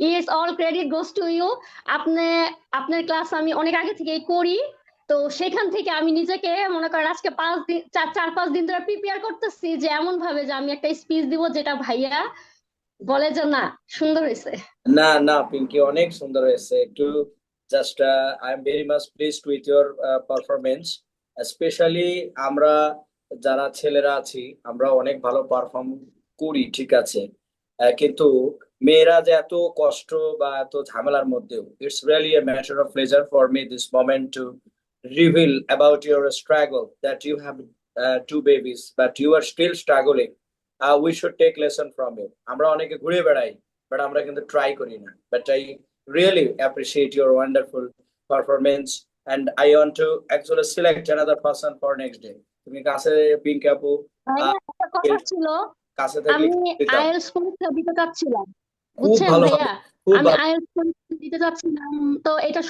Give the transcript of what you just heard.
It's all credit goes to you আপনি, আপনার class আমি অনেক আগে থেকেই করি। তো সেখান থেকে আমি নিজেকে মনে করেন আজকে পাঁচ দিন, চার চার, পাঁচ দিন ধরে প্রিপেয়ার করতেছি যে এমন ভাবে যে আমি একটা স্পিচ দিব যেটা ভাইয়া বলে যে না, সুন্দর হয়েছে। না না, পিঙ্কি, অনেক সুন্দর হয়েছে। একটু just I am very much pleased with your performance specially আমরা যারা ছেলেরা আছি, আমরা অনেক ভালো পারফর্ম করি, ঠিক আছে। কিন্তু মেয়েরা যে এত কষ্ট বা এত ঝামেলার মধ্যেও it's really a matter of pleasure for me this moment to about your struggle that you have uh, two babies but you are still struggling. Uh, we should take lesson from আমরা অনেকে ঘুরে বেড়াই but আমরা কিন্তু try করি না। But I really appreciate your wonderful performance and I want to actually select another person for next day তুমি কাছে পিঙ্ক আপু ছিল কাছে থেকে আমি। আইএলটিএস পরীক্ষা দিতে চাচ্ছিলাম। খুব বুঝছেন ভালো ভাইয়া খুব আমি ভালো পরীক্ষা দিতে চাচ্ছিলাম তো এটা